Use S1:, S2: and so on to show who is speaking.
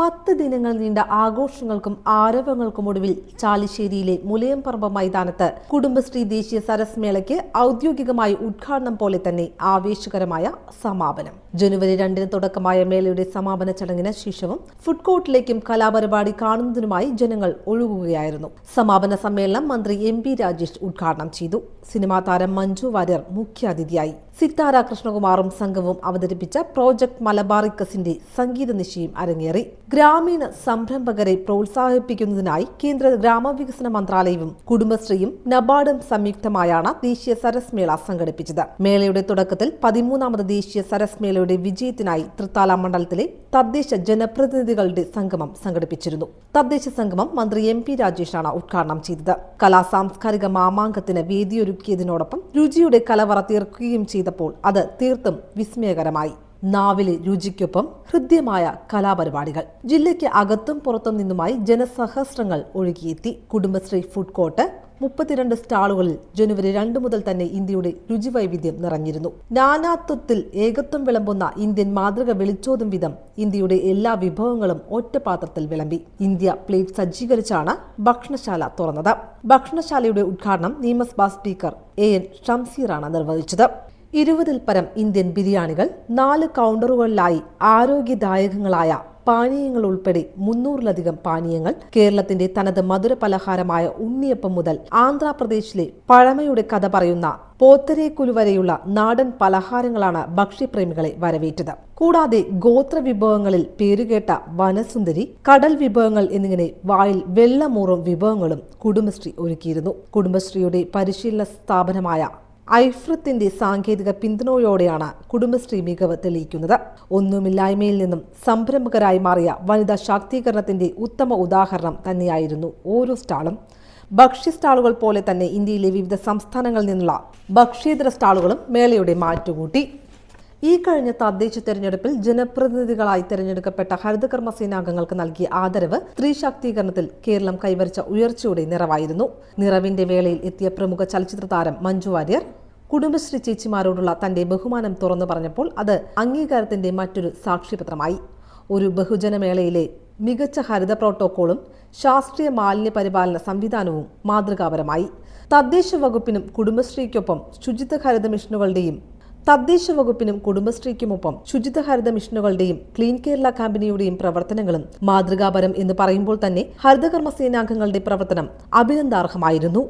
S1: പത്ത് ദിനങ്ങൾ നീണ്ട ആഘോഷങ്ങൾക്കും ആരവങ്ങൾക്കും ഒടുവിൽ ചാലിശ്ശേരിയിലെ മുലയംപറമ്പ് മൈതാനത്ത് കുടുംബശ്രീ ദേശീയ സരസ് മേളയ്ക്ക് ഔദ്യോഗികമായി ഉദ്ഘാടനം പോലെ തന്നെ ആവേശകരമായ സമാപനം. ജനുവരി രണ്ടിന് തുടക്കമായ മേളയുടെ സമാപന ചടങ്ങിന് ശേഷവും ഫുഡ് കോർട്ടിലേക്കും കലാപരിപാടി കാണുന്നതിനുമായി ജനങ്ങൾ ഒഴുകുകയായിരുന്നു. സമാപന സമ്മേളനം മന്ത്രി എം രാജേഷ് ഉദ്ഘാടനം ചെയ്തു. സിനിമാ താരം മഞ്ജു വാര്യർ മുഖ്യാതിഥിയായി. സിത്താര കൃഷ്ണകുമാറും സംഘവും അവതരിപ്പിച്ച പ്രോജക്ട് മലബാറിക്കസിന്റെ സംഗീത നിശയും അരങ്ങേറി. ഗ്രാമീണ സംരംഭകരെ പ്രോത്സാഹിപ്പിക്കുന്നതിനായി കേന്ദ്ര ഗ്രാമവികസന മന്ത്രാലയവും കുടുംബശ്രീയും നബാർഡും സംയുക്തമായാണ് ദേശീയ സരസ് മേള സംഘടിപ്പിച്ചത്. മേളയുടെ തുടക്കത്തിൽ പതിമൂന്നാമത് ദേശീയ സരസ് മേളയുടെ വിജയത്തിനായി തൃത്താല മണ്ഡലത്തിലെ തദ്ദേശ ജനപ്രതിനിധികളുടെ സംഗമം സംഘടിപ്പിച്ചിരുന്നു. തദ്ദേശ സംഗമം മന്ത്രി എം പി രാജേഷാണ് ഉദ്ഘാടനം ചെയ്തത്. കലാ സാംസ്കാരിക മാമാങ്കത്തിന് വേദിയൊരുക്കിയതിനോടൊപ്പം രുചിയുടെ കലവറ തീർക്കുകയും ചെയ്തപ്പോൾ അത് തീർത്തും വിസ്മയകരമായി. നാവിലെ രുചിക്കൊപ്പം ഹൃദ്യമായ കലാപരിപാടികൾ. ജില്ലയ്ക്ക് അകത്തും പുറത്തും നിന്നുമായി ജനസഹസ്രങ്ങൾ ഒഴുകിയെത്തി. കുടുംബശ്രീ ഫുഡ് കോർട്ട് മുപ്പത്തിരണ്ട് സ്റ്റാളുകളിൽ ജനുവരി രണ്ട് മുതൽ തന്നെ ഇന്ത്യയുടെ രുചിവൈവിധ്യം നിറഞ്ഞിരുന്നു. നാനാത്വത്തിൽ ഏകത്വം വിളമ്പുന്ന ഇന്ത്യൻ മാതൃക വിളിച്ചോതും വിധം ഇന്ത്യയുടെ എല്ലാ വിഭവങ്ങളും ഒറ്റപാത്രത്തിൽ വിളമ്പി. ഇന്ത്യ പ്ലേറ്റ് സജ്ജീകരിച്ചാണ് ഭക്ഷണശാല തുറന്നത്. ഭക്ഷണശാലയുടെ ഉദ്ഘാടനം നിയമസഭാ സ്പീക്കർ എ എൻ ഷംസീറാണ് നിർവഹിച്ചത്. ഇരുപതിൽ പരം ഇന്ത്യൻ ബിരിയാണികൾ നാല് കൗണ്ടറുകളിലായി ആരോഗ്യദായകങ്ങളായ പാനീയങ്ങൾ ഉൾപ്പെടെ മുന്നൂറിലധികം പാനീയങ്ങൾ കേരളത്തിന്റെ തനത് മധുര പലഹാരമായ ഉണ്ണിയപ്പം മുതൽ ആന്ധ്രാപ്രദേശിലെ പഴമയുടെ കഥ പറയുന്ന പോത്തരേക്കുലു വരെയുള്ള നാടൻ പലഹാരങ്ങളാണ് ഭക്ഷ്യപ്രേമികളെ വരവേറ്റത്. കൂടാതെ ഗോത്ര വിഭവങ്ങളിൽ പേരുകേട്ട വനസുന്ദരി കടൽ വിഭവങ്ങൾ എന്നിങ്ങനെ വായിൽ വെള്ളമൂറും വിഭവങ്ങളും കുടുംബശ്രീ ഒരുക്കിയിരുന്നു. കുടുംബശ്രീയുടെ പരിശീലന സ്ഥാപനമായ ഐഫ്രത്തിന്റെ സാങ്കേതിക പിന്തുണയോടെയാണ് കുടുംബശ്രീ മികവ് തെളിയിക്കുന്നത്. ഒന്നുമില്ലായ്മയിൽ നിന്നും സംരംഭകരായി മാറിയ വനിതാ ശാക്തീകരണത്തിന്റെ ഉത്തമ ഉദാഹരണം തന്നെയായിരുന്നു ഓരോ സ്റ്റാളും. ഭക്ഷ്യ സ്റ്റാളുകൾ പോലെ തന്നെ ഇന്ത്യയിലെ വിവിധ സംസ്ഥാനങ്ങളിൽ നിന്നുള്ള ഭക്ഷ്യേതര സ്റ്റാളുകളും മേളയുടെ മാറ്റുകൂട്ടി. ഈ കഴിഞ്ഞ തദ്ദേശ തെരഞ്ഞെടുപ്പിൽ ജനപ്രതിനിധികളായി തെരഞ്ഞെടുക്കപ്പെട്ട ഹരിതകർമ്മ സേനാംഗങ്ങൾക്ക് നൽകിയ ആദരവ് സ്ത്രീ ശാക്തീകരണത്തിൽ കേരളം കൈവരിച്ച ഉയർച്ചയുടെ നിറവായിരുന്നു. നിറവിന്റെ വേളയിൽ എത്തിയ പ്രമുഖ ചലച്ചിത്ര താരം മഞ്ജു വാര്യർ കുടുംബശ്രീ ചേച്ചിമാരോടുള്ള തന്റെ ബഹുമാനം തുറന്നു പറഞ്ഞപ്പോൾ അത് അംഗീകാരത്തിന്റെ മറ്റൊരു സാക്ഷ്യപത്രമായി ഒരു ബഹുജനമേളയിലെ മികച്ച ഹരിത പ്രോട്ടോക്കോളും ശാസ്ത്രീയ മാലിന്യ പരിപാലന സംവിധാനവും മാതൃകാപരമായി. തദ്ദേശ വകുപ്പിനും കുടുംബശ്രീക്കൊപ്പം ശുചിത്വ ഹരിത മിഷനുകളുടെയും തദ്ദേശ വകുപ്പിനും കുടുംബശ്രീക്കുമൊപ്പം ശുചിത്വ ഹരിത മിഷനുകളുടെയും ക്ലീൻ കേരള കമ്പനിയുടെയും പ്രവർത്തനങ്ങളും മാതൃകാപരം എന്ന് പറയുമ്പോൾ തന്നെ ഹരിതകർമ്മ സേനാംഗങ്ങളുടെ പ്രവർത്തനം അഭിനന്ദാർഹമായിരുന്നു.